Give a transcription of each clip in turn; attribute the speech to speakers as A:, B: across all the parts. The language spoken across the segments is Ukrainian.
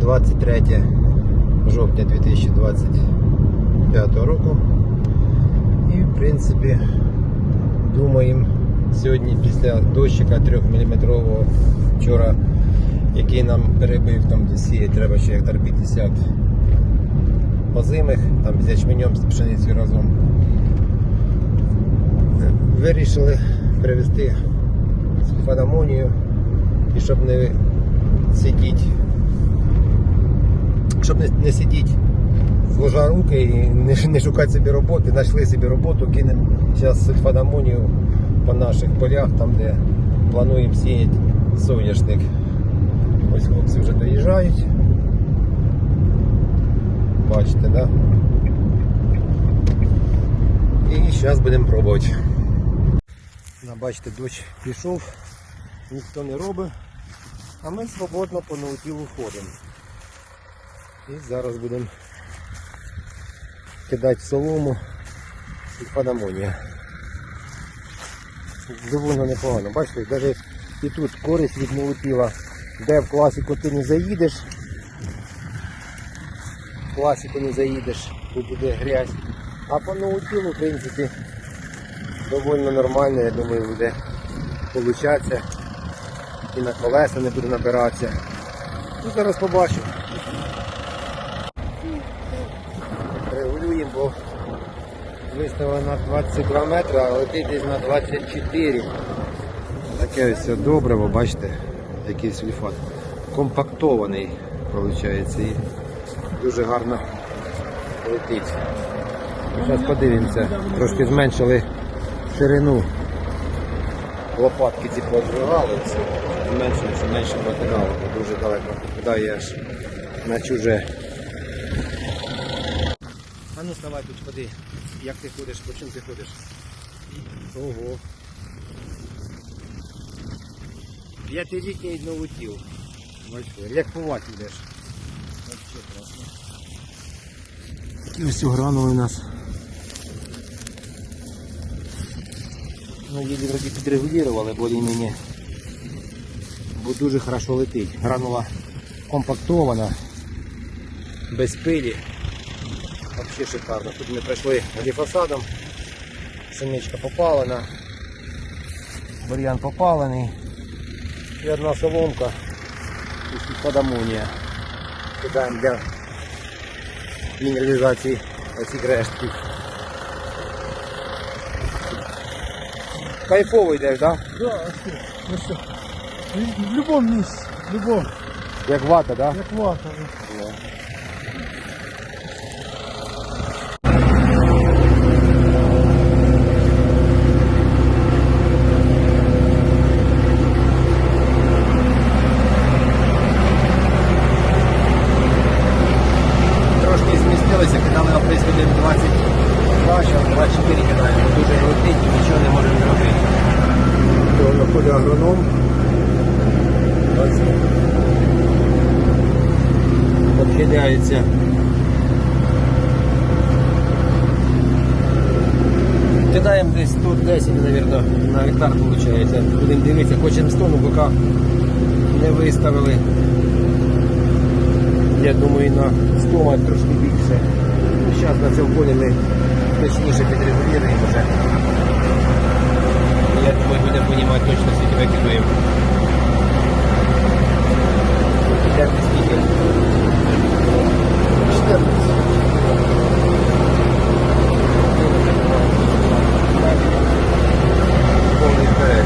A: 23 жовтня 2025 року. І в принципі думаємо сьогодні після дощика 3 мм вчора, який нам перебив там де сіє, треба ще гектар 50 озимих, там з ячменем, з пшеницею разом. Вирішили привезти сульфадамонію і щоб не сидіти, щоб не, не сидіти зложа руки і не, не шукати собі роботи, знайшли собі роботу, кинемо зараз сульфадамонію по наших полях, там де плануємо сіяти соняшник. Ось хлопці вже доїжджають. Бачите, да? І зараз будемо пробувати. Бачите, дощ пішов, ніхто не робить, а ми свободно по наутілу ходимо. І зараз будемо кидати солому і амонія. Довольно непогано. Бачите, навіть і тут користь від наутіла, де в класику ти не заїдеш, в класику не заїдеш, тут буде грязь. А по наутілу, в принципі, доволі нормально, я думаю, буде получатися. І на колеса не буде набиратися. Ну, зараз побачимо. Бо виставили на 22 метри, а летить десь на 24. Таке ось все добре, ви бачите, який сульфат. Компактований, виходить, і дуже гарно летить. Зараз подивимося, трошки зменшили ширину. Лопатки ці подвигали, все. менше матеріалу, дуже далеко кидає аж на чуже. А ну вставай тут ходи. Як ти ходиш, по чим ти ходиш? Ого. П'ятилітній новутіл. Бачите, як повать йдеш. Такі ось гранули у нас. Ну, її вроді підрегулювали більш-менш. Бо дуже хорошо летить. Гранула компактована, без пилі. Вообще шикарно. Тут ми пройшли гліфосадом. Семечка попалена. Бур'ян попалений. І одна соломка із амонія. Кидаємо для мінералізації оцих рештків. Кайфово йдеш, так? Да?
B: Да. Ну что? В любом месте, в любом,
A: Як вата, так?
B: как вата.
A: Трошки 24 кидаємо. Дуже летить нічого не можемо зробити. То виходить агроном. Ось. Підхиляється. Кидаємо десь тут 10, мабуть, на гектар виходить. Будемо дивитися, хочемо 100, ну поки не виставили. Я думаю, на 100 мать трошки більше. Ну, Зараз на цьому полі ми точніше підрегулюємо вже. Я думаю, будемо розуміти точно, скільки викидуємо. Йдемо скільки. 14. Повний вперед.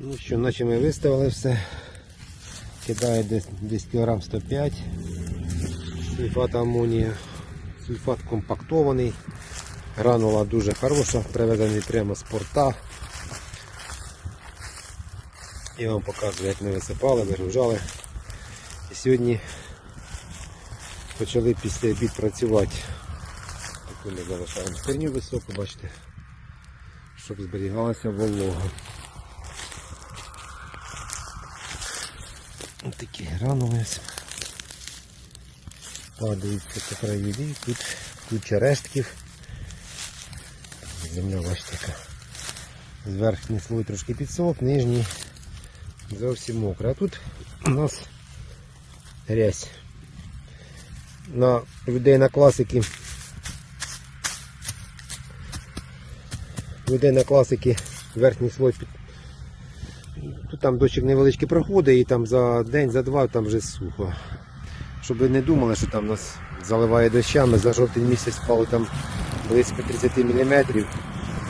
A: Ну що, наче ми виставили все. Кидає десь, десь кілограм 105 сульфат амонія. Сульфат компактований. Гранула дуже хороша, привезений прямо з порта. Я вам показую, як ми висипали, вигружали. І сьогодні почали після обід працювати. Таку ми залишаємо стерню високу, бачите, щоб зберігалася волога. Ось такі гранули. Ось. Падаються по краї, тут куча рештків. Земля бачите яка. Верхній слой трошки підсох, нижній зовсім мокрий. А тут у нас грязь. На людей на класики. Людей на класики верхній слой під. Тут там дощик невеличкий проходить і там за день, за два там вже сухо. Щоб ви не думали, що там нас заливає дощами, за жовтий місяць впало там близько 30 мм.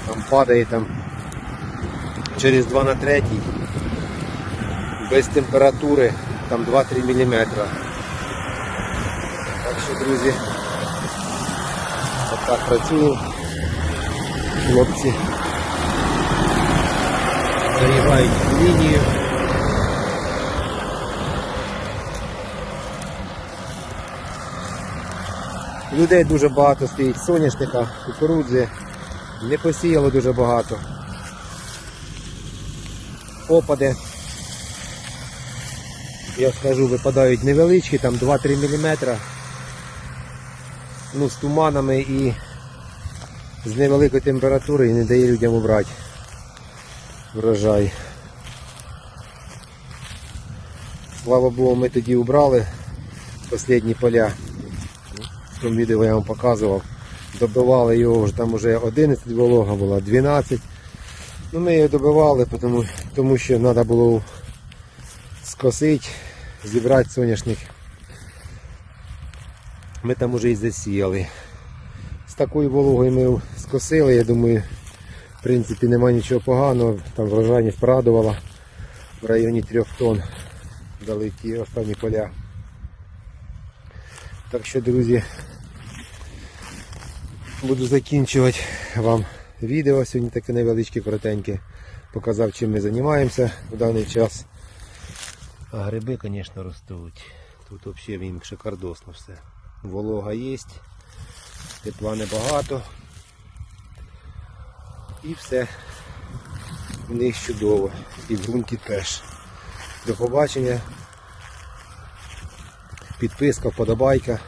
A: Там падає там через 2 на 3 без температури там 2-3 мм. Так що, друзі, отак працюємо. Хлопці зарягають лінію. Людей дуже багато стоїть соняшника, кукурудзи. Не посіяло дуже багато. Опади. Я скажу, випадають невеличкі, там 2-3 мм. Ну, з туманами і з невеликою температурою і не дає людям убрати врожай. Слава Богу, ми тоді убрали останні поля. Тому відео я вам показував. Добивали його, там вже 11 волога була, 12. Ну, ми її добивали, тому, тому що треба було скосити, зібрати соняшник. Ми там вже і засіяли. З такою вологою ми скосили, я думаю, в принципі нема нічого поганого, там врожайність порадувала в районі 3 тонн дали ті останні поля. Так що, друзі, буду закінчувати вам відео. Сьогодні таке невеличке, коротеньке. Показав, чим ми займаємося в даний час. А гриби, звісно, ростуть. Тут взагалі їм шикардосно все. Волога є, тепла небагато. І все. В них чудово. І в ґрунті теж. До побачення. Підписка, вподобайка.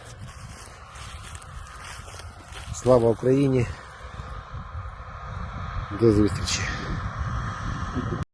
A: Слава Україні. До зустрічі.